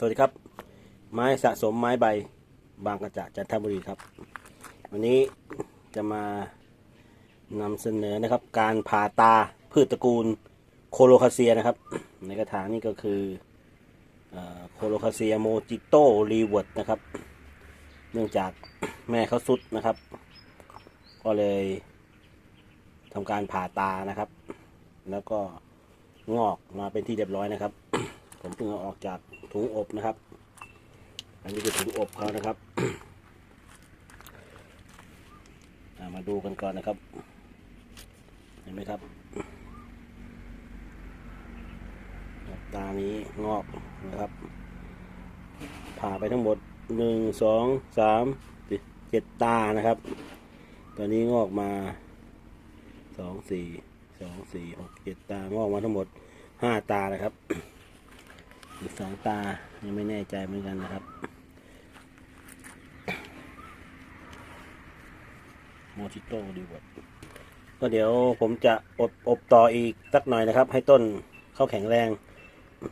สวัสดีครับ ไม้สะสมไม้ใบบางกระจะจันทบุรีครับ วันนี้จะมานำเสนอนะครับ การผ่าตาพืชตระกูลโคโลคาเซียนะครับ ในกระถางนี่ก็คือโคโลคาเซียโมจิโตรีเวิร์ดนะครับ เนื่องจากแม่เขาสุดนะครับ ก็เลยทำการผ่าตานะครับ แล้วก็งอกมาเป็นที่เรียบร้อยนะครับ ผมเพิ่งเอาออกจากถุงอบนะครับ อันนี้คือถุงอบเขานะครับามาดูกันก่อนนะครับ เห็นไหมครับ ตานี้งอกนะครับ ผ่าไปทั้งหมดหนึ่งสองสามเจ็ดตานะครับ ตอนนี้งอกมาสองสี่สองสี่หกเจ็ดตางอกมาทั้งหมดห้าตานะครับ อีกสองตา ยังไม่แน่ใจเหมือนกันนะครับ โมชิโต้ดีกว่าก็เดี๋ยวผมจะอบอบต่ออีกสักหน่อยนะครับ ให้ต้นเข้าแข็งแรง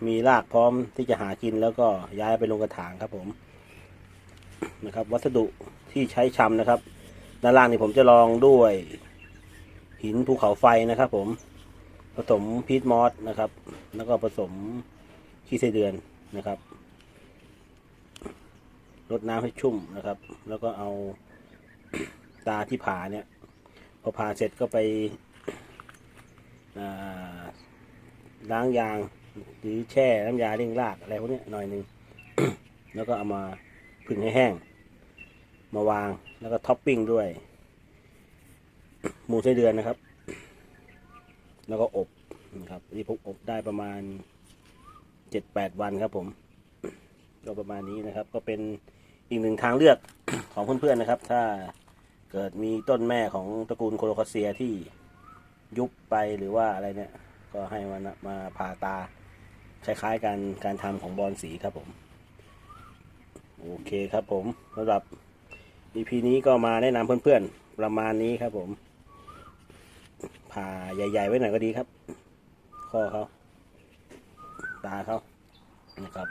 มีรากพร้อมที่จะหากินแล้วก็ย้ายไปลงกระถางครับผมนะครับ วัสดุที่ใช้ชำนะครับ ด้านล่างนี่ผมจะลองด้วย หินภูเขาไฟนะครับ ผมผสมพีทมอสนะครับ แล้วก็ผสม ขี้ไส้เดือนนะครับรดน้ำให้ชุ่มนะครับ แล้วก็เอาตาที่ผ่าเนี่ย พอผ่าเสร็จก็ไปล้างยางหรือแช่น้ำยาเร่งรากอะไรพวกนี้หน่อยหนึ่งแล้วก็เอามาผึ่งให้แห้ง มาวางแล้วก็ท็อปปิ้งด้วย หมูไส้เดือนนะครับ แล้วก็อบนะครับนี่ผมอบได้ประมาณ เจ็ดแปดวันครับผมก็ประมาณนี้นะครับ ก็เป็นอีกหนึ่งทางเลือกของเพื่อนๆนะครับ ถ้าเกิดมีต้นแม่ของตระกูลโคโลคาเซียที่ยุบไปหรือว่าอะไรเนี่ย ก็ให้มานมาผ่าตา คล้ายๆกันการทำของบอลสีครับผม โอเคครับผมสำหรับ EP นี้ก็มาแนะนำเพื่อนๆ ประมาณนี้ครับผมผ่าใหญ่ ๆ ไว้หน่อยก็ดีครับ ข้อเขา ตาเขานะครับ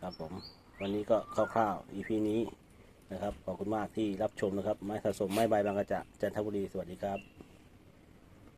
ครับผม วันนี้ก็คร่าวๆ EP นี้นะครับ ขอบคุณมากที่รับชมนะครับ ไม้สะสมไม้ใบบางกระจะจันทบุรี สวัสดีครับ